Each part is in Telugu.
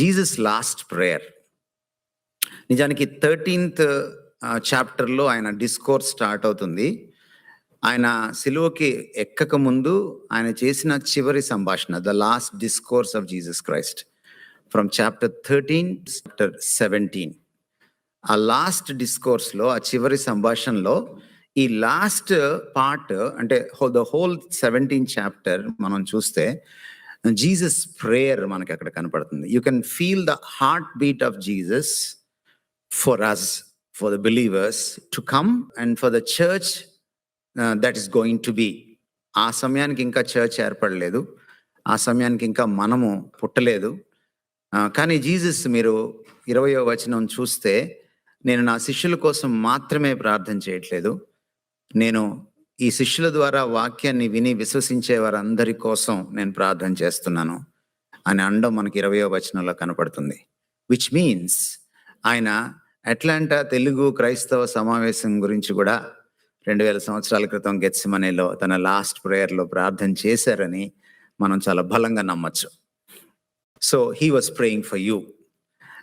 జీసస్ లాస్ట్ ప్రేయర్ నిజానికి థర్టీన్త్ చాప్టర్లో ఆయన డిస్కోర్స్ స్టార్ట్ అవుతుంది. ఆయన సిలువకి ఎక్కక ముందు ఆయన చేసిన చివరి సంభాషణ the last discourse of Jesus Christ from chapter thirteen chapter seventeen ఆ లాస్ట్ డిస్కోర్స్లో ఆ చివరి సంభాషణలో ఈ లాస్ట్ పార్ట్ అంటే ద హోల్ సెవెంటీన్ చాప్టర్ మనం చూస్తే జీసస్ ప్రేయర్ మనకి అక్కడ కనపడుతుంది. You can feel the heartbeat of Jesus for us for the believers to come and for the church that is going to be ఆ సమయానికి ఇంకా చర్చ్ ఏర్పడలేదు. ఆ సమయానికి ఇంకా మనము పుట్టలేదు. కానీ జీసస్ మీరు ఇరవయో వచనం చూస్తే నేను నా శిష్యుల కోసం మాత్రమే ప్రార్థన చేయట్లేదు. నేను ఈ శిష్యుల ద్వారా వాక్యాన్ని విని విశ్వసించే వారందరి కోసం నేను ప్రార్థన చేస్తున్నాను. అని అండం మనకి ఇరవయో వచనంలో కనపడుతుంది. విచ్ మీన్స్ ఆయన అట్లాంటా తెలుగు క్రైస్తవ సమావేశం గురించి కూడా రెండు వేల సంవత్సరాల క్రితం గెత్సిమనేలో తన లాస్ట్ ప్రేయర్లో ప్రార్థన చేశారని మనం చాలా బలంగా నమ్మచ్చు. So he was praying for you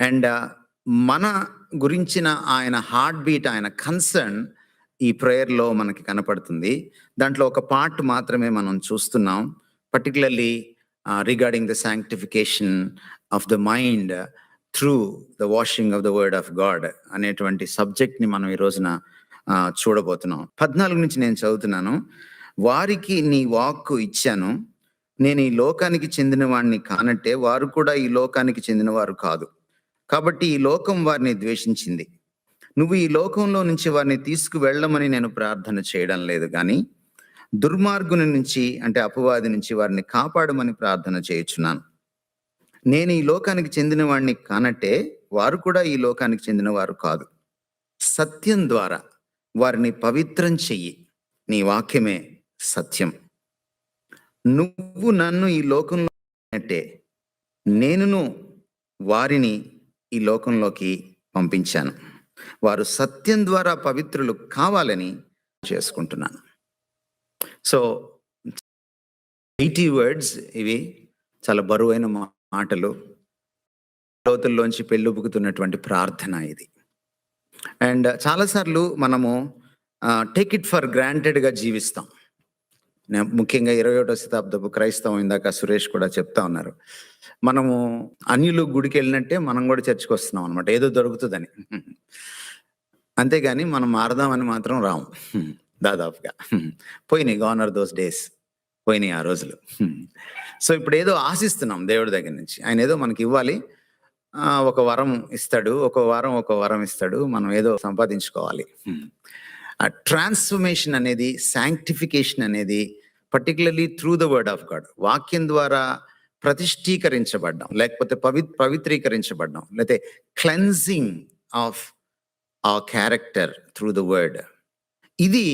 and మన గురించిన ఆయన హార్ట్ బీట్ ఆయన కన్సర్న్ ఈ ప్రేయర్లో మనకి కనపడుతుంది. దాంట్లో ఒక పార్ట్ మాత్రమే మనం చూస్తున్నాం. Particularly regarding the sanctification of the mind through the washing of the word of God అనేటువంటి సబ్జెక్ట్ని మనం ఈ రోజున చూడబోతున్నాం. పద్నాలుగు నుంచి నేను చదువుతున్నాను. వారికి నీ వాక్కు ఇచ్చాను. నేను ఈ లోకానికి చెందిన వాడిని కానట్టే వారు కూడా ఈ లోకానికి చెందిన వారు కాదు. కాబట్టి ఈ లోకం వారిని ద్వేషించింది. నువ్వు ఈ లోకంలో నుంచి వారిని తీసుకువెళ్ళమని నేను ప్రార్థన చేయడం లేదు కానీ దుర్మార్గుని నుంచి అంటే అపవాది నుంచి వారిని కాపాడమని ప్రార్థన చేయుచున్నాను. నేను ఈ లోకానికి చెందిన వాడిని కానట్టే వారు కూడా ఈ లోకానికి చెందిన వారు కాదు. సత్యం ద్వారా వారిని పవిత్రం చెయ్యి. నీ వాక్యమే సత్యం. నువ్వు నన్ను ఈ లోకంలో అంటే నేనును వారిని ఈ లోకంలోకి పంపించాను. వారు సత్యం ద్వారా పవిత్రులు కావాలని చేసుకుంటున్నాను. సో ఎయిటీ వర్డ్స్ ఇవి చాలా బరువైన మా- మాటలు. లోతుల్లోంచి పెళ్ళుబుకుతున్నటువంటి ప్రార్థన ఇది. అండ్ చాలాసార్లు మనము టేక్ ఇట్ ఫర్ గ్రాంటెడ్గా జీవిస్తాం. ముఖ్యంగా ఇరవై ఒకటో శతాబ్దపు క్రైస్తవం ఇందాక సురేష్ కూడా చెప్తా ఉన్నారు. మనము అన్యులు గుడికి వెళ్ళినట్టే మనం కూడా చర్చికి వస్తున్నాం అనమాట ఏదో దొరుకుతుందని. అంతేగాని మనం మారదామని మాత్రం రాము. దాదాపుగా. పోయినాయి గవర్నర్ దోస్ డేస్ పోయినాయి ఆ రోజులు. సో ఇప్పుడు ఏదో ఆశిస్తున్నాం దేవుడి దగ్గర నుంచి. ఆయన ఏదో మనకి ఇవ్వాలి. ఒక వరం ఇస్తాడు. ఒక వారం ఒక వరం ఇస్తాడు. మనం ఏదో సంపాదించుకోవాలి. ఆ ట్రాన్స్ఫర్మేషన్ అనేది శాంక్టిఫికేషన్ అనేది particularly through the word of God వాక్యం ద్వారా ప్రతిష్ఠీకరించబడ్డం. లేకపోతే పవి పవిత్రీకరించబడ్డం. లేకపోతే క్లెన్జింగ్ ఆఫ్ ఆ క్యారెక్టర్ త్రూ ద వర్డ్ ఇది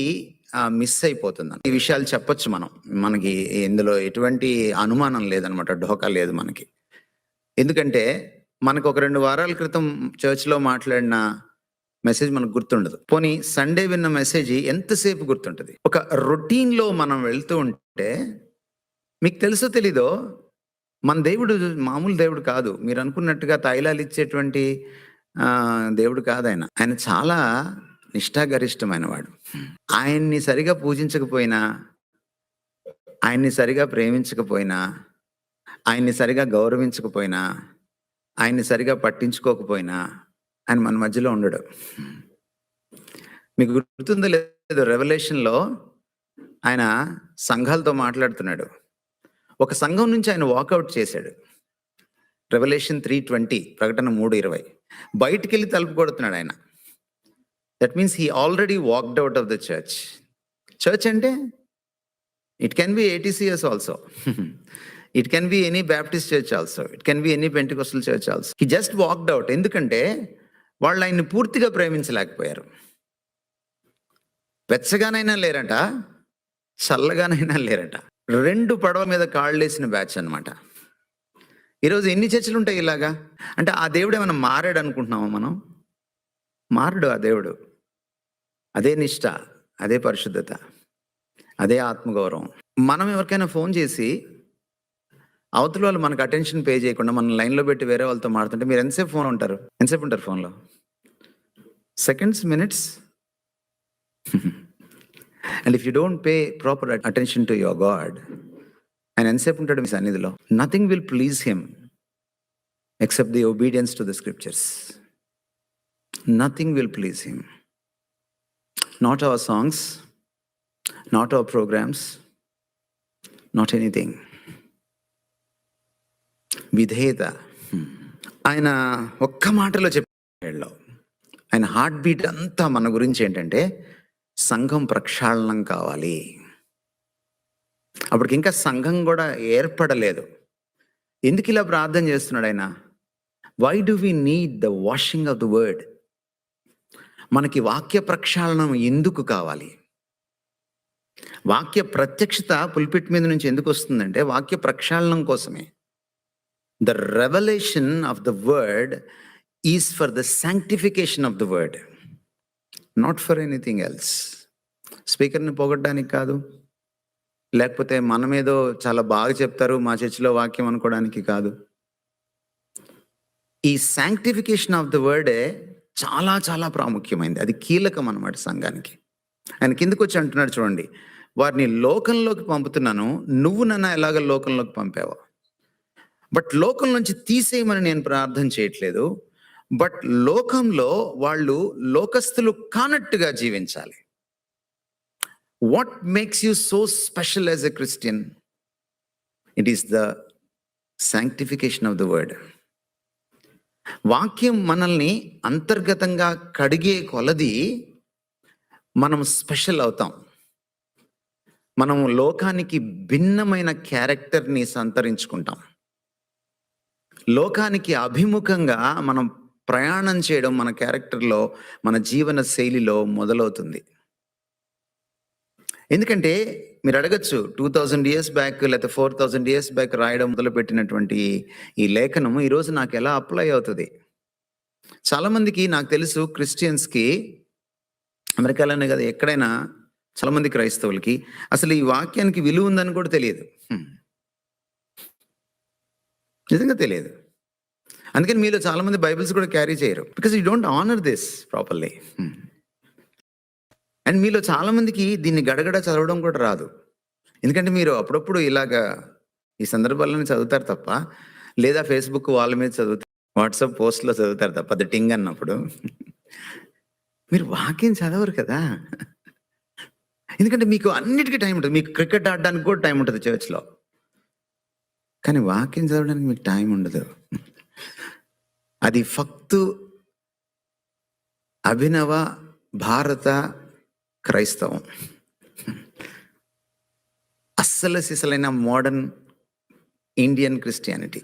మిస్ అయిపోతుంది ఈ విషయాలు చెప్పొచ్చు మనం. మనకి ఇందులో ఎటువంటి అనుమానం లేదనమాట ఢోకా లేదు మనకి. ఎందుకంటే మనకు ఒక రెండు వారాల క్రితం చర్చ్లో మాట్లాడిన మెసేజ్ మనకు గుర్తుండదు. పోనీ సండే విన్న మెసేజ్ ఎంతసేపు గుర్తుంటుంది? ఒక రొటీన్లో మనం వెళ్తూ ఉంటే మీకు తెలుసో తెలీదో? మన దేవుడు మామూలు దేవుడు కాదు. మీరు అనుకున్నట్టుగా తైలాలు ఇచ్చేటువంటి దేవుడు కాదు ఆయన. ఆయన చాలా నిష్ఠాగరిష్టమైన వాడు. ఆయన్ని సరిగా పూజించకపోయినా ఆయన్ని సరిగా ప్రేమించకపోయినా ఆయన్ని సరిగా గౌరవించకపోయినా ఆయన్ని సరిగా పట్టించుకోకపోయినా ఆయన మన మధ్యలో ఉండడు. మీకు గుర్తుందో లేదో రెవల్యూషన్లో ఆయన సంఘాలతో మాట్లాడుతున్నాడు. ఒక సంఘం నుంచి ఆయన వాకౌట్ చేశాడు. రెవల్యూషన్ త్రీ ట్వంటీ ప్రకటన మూడు ఇరవై. బయటికి వెళ్ళి తలుపు కొడుతున్నాడు ఆయన. That means he already walked out of the church church అంటే it can be ATCS also it can be any Baptist church also it can be any Pentecostal church also he just walked out ఎందుకంటే వాళ్ళు ఆయన్ని పూర్తిగా ప్రేమించలేకపోయారు. వెచ్చగానైనా లేరట చల్లగానైనా లేరట. రెండు పడవ మీద కాళ్ళేసిన బ్యాచ్ అనమాట ఈరోజు ఎన్ని చర్చలు ఉంటాయి ఇలాగా? అంటే ఆ దేవుడు ఏమైనా మారాడు అనుకుంటున్నామా మనం? మారడు ఆ దేవుడు. అదే నిష్ట అదే పరిశుద్ధత అదే ఆత్మగౌరవం. మనం ఎవరికైనా ఫోన్ చేసి అవతల వాళ్ళు మనకు అటెన్షన్ పే చేయకుండా మనం లైన్లో పెట్టి వేరే వాళ్ళతో మాడుతుంటే మీరు ఎంతసేపు ఫోన్ ఉంటారు? ఎంతసేపు ఉంటారు ఫోన్లో seconds minutes and if you don't pay proper attention to your God ఆయన ఎంతసేపు ఉంటాడు మీ సన్నిధిలో? Nothing will please him except the obedience to the scriptures nothing will please him not our songs not our programmes not anything విధేయత ఆయన ఒక్క మాటలో చెప్పాడు ఆయన హార్ట్ బీట్ అంతా మన గురించి ఏంటంటే సంఘం ప్రక్షాళనం కావాలి. అప్పటికి ఇంకా సంఘం కూడా ఏర్పడలేదు. ఎందుకు ఇలా ప్రార్థన చేస్తున్నాడు ఆయన? Why do we need the washing of the word మనకి వాక్య ప్రక్షాళనం ఎందుకు కావాలి? వాక్య ప్రత్యక్షత పుల్పిట్ మీద నుంచి ఎందుకు వస్తుందంటే వాక్య ప్రక్షాళనం కోసమే. The revolution of the word is for the sanctification of the word not for anything else స్పీకర్ని పోగొట్టడానికి కాదు లేకపోతే మనమేదో చాలా బాగా చెప్తారు మా చర్చిలో వాక్యం అనుకోవడానికి కాదు. ఈ శాంక్టిఫికేషన్ ఆఫ్ ద వర్డే చాలా చాలా ప్రాముఖ్యమైంది. అది కీలకం అనమాట సంఘానికి. ఆయన కిందకు వచ్చి అంటున్నాడు చూడండి వారిని లోకంలోకి పంపుతున్నాను నువ్వు నన్ను ఎలాగ లోకంలోకి పంపావా? బట్ లోకం నుంచి తీసేయమని నేను ప్రార్థన చేయట్లేదు. బట్ లోకంలో వాళ్ళు లోకస్తులు కానట్టుగా జీవించాలి. What makes you so special as a Christian it is the sanctification of the word వాక్యం మనల్ని అంతర్గతంగా కడిగే కొలది మనం స్పెషల్ అవుతాం. మనం లోకానికి భిన్నమైన క్యారెక్టర్ని సంతరించుకుంటాం. లోకానికి అభిముఖంగా మనం ప్రయాణం చేయడం మన క్యారెక్టర్లో మన జీవన శైలిలో మొదలవుతుంది. ఎందుకంటే మీరు అడగచ్చు టూ థౌజండ్ ఇయర్స్ బ్యాక్ లేకపోతే ఫోర్ థౌజండ్ ఇయర్స్ బ్యాక్ రాయడం మొదలుపెట్టినటువంటి ఈ లేఖనము ఈరోజు నాకు ఎలా అప్లై అవుతుంది? చాలామందికి నాకు తెలుసు క్రిస్టియన్స్కి అమెరికాలోనే కదా ఎక్కడైనా చాలామంది క్రైస్తవులకి అసలు ఈ వాక్యానికి విలువ ఉందని కూడా తెలియదు. నిజంగా తెలియదు. అందుకని మీలో చాలామంది బైబిల్స్ కూడా క్యారీ చేయరు. Because you don't honour this properly. Hmm. And మీలో చాలామందికి దీన్ని గడగడ చదవడం కూడా రాదు. ఎందుకంటే మీరు అప్పుడప్పుడు ఇలాగా ఈ సందర్భాలను చదువుతారు తప్ప లేదా ఫేస్బుక్ వాళ్ళ మీద చదువుతారు వాట్సాప్ పోస్ట్లో చదువుతారు తప్ప అది టింగ్ అన్నప్పుడు మీరు వాక్యం చదవరు కదా. ఎందుకంటే మీకు అన్నిటికీ టైం ఉంటుంది. మీకు క్రికెట్ ఆడడానికి కూడా టైం ఉంటుంది చర్చ్లో. కానీ వాక్యం చదవడానికి మీకు టైం ఉండదు. అది ఫక్తు అభినవ భారత క్రైస్తవం. అస్సలు సిసలైన మోడర్న్ ఇండియన్ క్రిస్టియానిటీ.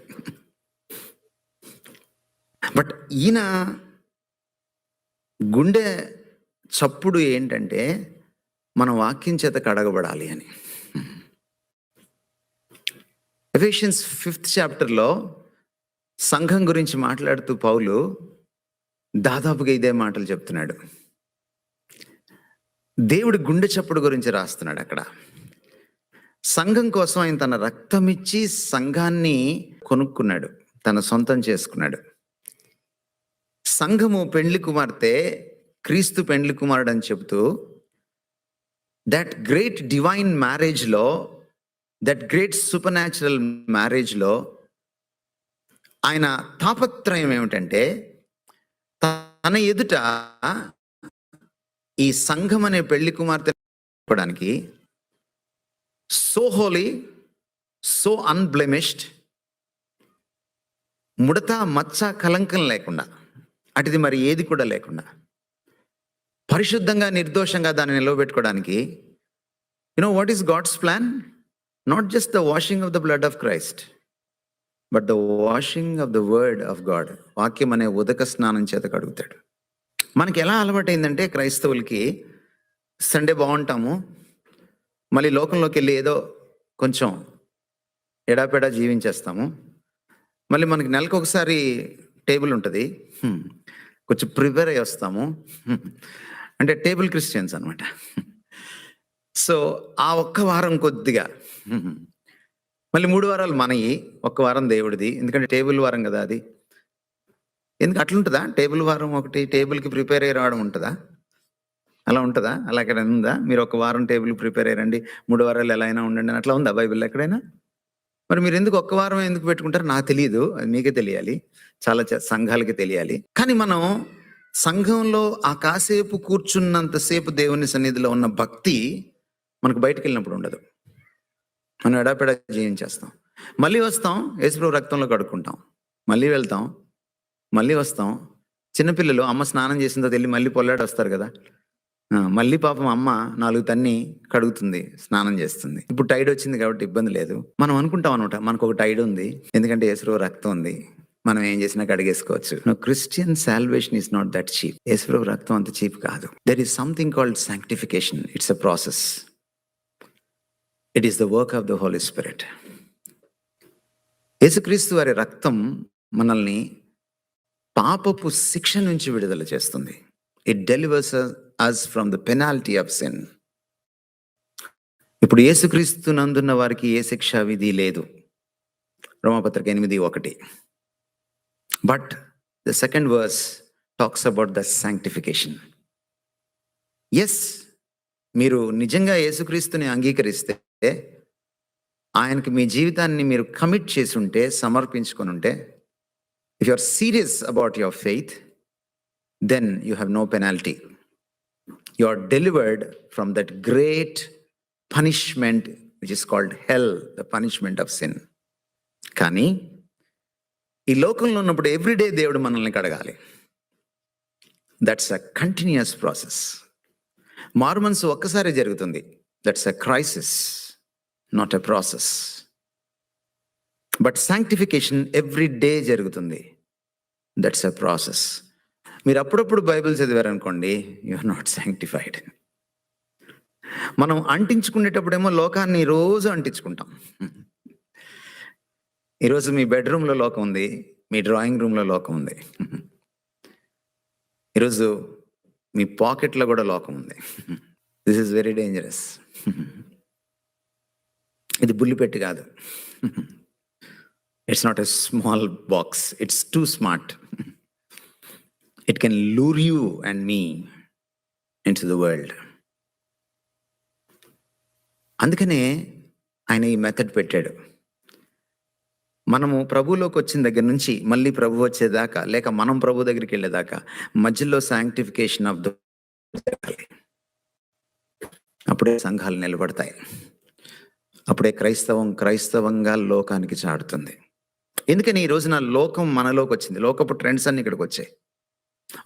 బట్ ఈయన గుండె చప్పుడు ఏంటంటే మన వాక్యం చేత కడగబడాలి అని. ఎఫిషియన్స్ ఫిఫ్త్ చాప్టర్లో సంఘం గురించి మాట్లాడుతూ పౌలు దాదాపుగా ఇదే మాటలు చెప్తున్నాడు. దేవుడి గుండె చప్పుడు గురించి రాస్తున్నాడు అక్కడ. సంఘం కోసం ఆయన తన రక్తం ఇచ్చి సంఘాన్ని కొనుక్కున్నాడు తన సొంతం చేసుకున్నాడు. సంఘము పెండ్లి కుమార్తె క్రీస్తు పెండ్లి కుమారుడు అని చెబుతూ దట్ గ్రేట్ డివైన్ మ్యారేజ్లో దట్ గ్రేట్ సూపర్ న్యాచురల్ మ్యారేజ్లో ఆయన తాపత్రయం ఏమిటంటే తన ఎదుట ఈ సంఘం అనే పెళ్ళి కుమార్తె చెప్పడానికి సో హోలీ సో అన్బ్లెమిష్డ్ ముడత మచ్చ కలంకం లేకుండా అటుది మరి ఏది కూడా లేకుండా పరిశుద్ధంగా నిర్దోషంగా దాన్ని నిలవబెట్టుకోవడానికి you know what is God's plan not just the washing of the blood of Christ but the washing of the word of God వాక్యం అనే ఉదక స్నానం చేత కడుగుతాడు. మనకి ఎలా అలవాటైందంటే క్రైస్తవులకి సండే బాగుంటాము మళ్ళీ లోకంలోకి వెళ్ళి ఏదో కొంచెం ఎడాపెడా జీవించేస్తాము. మళ్ళీ మనకి నెలకు ఒకసారి టేబుల్ ఉంటుంది. కొంచెం ప్రిపేర్ అయ్యి వస్తాము. అంటే టేబుల్ క్రిస్టియన్స్ అనమాట సో ఆ ఒక్క వారం కొద్దిగా మళ్ళీ మూడు వారాలు మనయి ఒక వారం దేవుడిది. ఎందుకంటే టేబుల్ వారం కదా అది. ఎందుకు అట్లుంటుందా టేబుల్ వారం ఒకటి టేబుల్కి ప్రిపేర్ అయ్యి రావడం ఉంటుందా? అలా ఉంటుందా? అలా ఎక్కడ ఉందా? మీరు ఒక వారం టేబుల్ ప్రిపేర్ అయ్యారండి మూడు వారాలు ఎలా అయినా ఉండండి అని అట్లా ఉందా బైబిల్ ఎక్కడైనా? మరి మీరు ఎందుకు ఒక్క వారం ఎందుకు పెట్టుకుంటారు? నాకు తెలియదు అది మీకే తెలియాలి. చాలా సంఘాలకి తెలియాలి. కానీ మనం సంఘంలో ఆ కాసేపు కూర్చున్నంతసేపు దేవుని సన్నిధిలో ఉన్న భక్తి మనకు బయటకు వెళ్ళినప్పుడు ఉండదు. మనం ఎడాపెడా జీవించేస్తాం. మళ్ళీ వస్తాం యేసుప్రభు రక్తంలో కడుక్కుంటాం. మళ్ళీ వెళ్తాం మళ్ళీ వస్తాం. చిన్నపిల్లలు అమ్మ స్నానం చేసిన తర్వాత వెళ్ళి మళ్ళీ పొల్లాడు వస్తారు కదా. మళ్ళీ పాపం అమ్మ నాలుగు తన్ని కడుగుతుంది స్నానం చేస్తుంది. ఇప్పుడు టైడ్ వచ్చింది కాబట్టి ఇబ్బంది లేదు. మనం అనుకుంటాం అనమాట మనకు ఒక టైడ్ ఉంది ఎందుకంటే యేసుప్రభు రక్తం ఉంది. మనం ఏం చేసినా కడిగేసుకోవచ్చు. Christian salvation is not that cheap యేసుప్రభు రక్తం అంత చీప్ కాదు. There is something called sanctification it's a process it is the work of the Holy Spirit యేసుక్రీస్తు వారి రక్తం మనల్ని పాపపు శిక్ష నుంచి విడుదల చేస్తుంది. It delivers us from the penalty of sin ఇప్పుడు యేసుక్రీస్తు నందున్న వారికి ఏ శిక్ష విధి లేదు. రోమపత్రిక ఎనిమిది ఒకటి. But the second verse talks about the sanctification yes మీరు నిజంగా యేసుక్రీస్తుని అంగీకరిస్తే ఆయనకి మీ జీవితాన్ని మీరు కమిట్ చేసి ఉంటే సమర్పించుకొని ఉంటే if you are serious about your faith then you have no penalty you are delivered from that great punishment which is called hell the punishment of sin కానీ ఈ లోకంలో ఉన్నప్పుడు ఎవ్రీడే దేవుడు మనల్ని కడగాలి. దట్స్ అ కంటిన్యూస్ ప్రాసెస్ మార్మన్స్ ఒక్కసారి జరుగుతుంది. That's a crisis not a process but sanctification every day జరుగుతుంది. దట్స్ ఎ ప్రాసెస్ మీరు అప్పుడప్పుడు బైబిల్ చదివారనుకోండి యు ఆర్ నాట్ శాంక్టిఫైడ్ మనం అంటించుకునేటప్పుడేమో లోకాన్ని రోజు అంటించుకుంటాం. ఈరోజు మీ బెడ్రూమ్లో లోకం ఉంది మీ డ్రాయింగ్ రూమ్లో లోకం ఉంది. ఈరోజు మీ పాకెట్లో కూడా లోకం ఉంది. దిస్ ఇస్ వెరీ డేంజరస్ ఇది బుల్లిపెట్టి కాదు. It's not a small box it's too smart it can lure you and me into the world అందుకనే ఆయన ఈ మెథడ్ పెట్టాడు. మనము ప్రభువులోకి వచ్చిన దగ్గర నుంచి మళ్ళీ ప్రభు వచ్చేదాకా లేక మనం ప్రభు దగ్గరికి వెళ్ళేదాకా మధ్యలో శాంక్టిఫికేషన్ ఆఫ్ ద అప్పుడే సంఘాలు నిలబడతాయి. అప్పుడే క్రైస్తవం క్రైస్తవంగా లోకానికి చాడుతుంది ఎందుకని ఈ రోజున లోకం మనలోకి వచ్చింది? లోకపు ట్రెండ్స్ అన్ని ఇక్కడికి వచ్చాయి.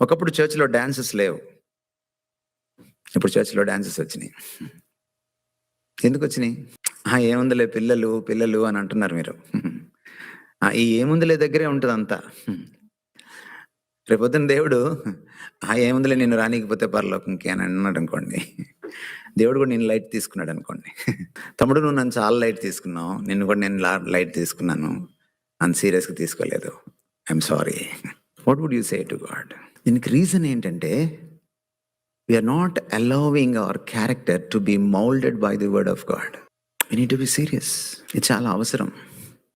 ఒకప్పుడు చర్చిలో డాన్సెస్ లేవు. ఇప్పుడు చర్చిలో డాన్సెస్ వచ్చినాయి. ఎందుకు వచ్చినాయి? ఏముందిలే పిల్లలు పిల్లలు అని అంటున్నారు మీరు. ఆ, ఈ ఏముందిలే దగ్గరే ఉంటుంది అంతా. రేపొద్దున దేవుడు ఆ ఏముందిలే నేను రానికపోతే పరలోకంకి అని అన్నాడు అనుకోండి. దేవుడు కూడా నేను లైట్ తీసుకున్నాడు అనుకోండి. తమ్ముడు నువ్వు నన్ను చాలా లైట్ తీసుకున్నావు. నిన్ను కూడా నేను లైట్ తీసుకున్నాను. నన్ను సీరియస్గా తీసుకోలేదు. I'm sorry. What would you say to God దీనికి రీజన్ ఏంటంటే we're not allowing our character to be moulded by the word of God we need to be serious ఇది చాలా అవసరం.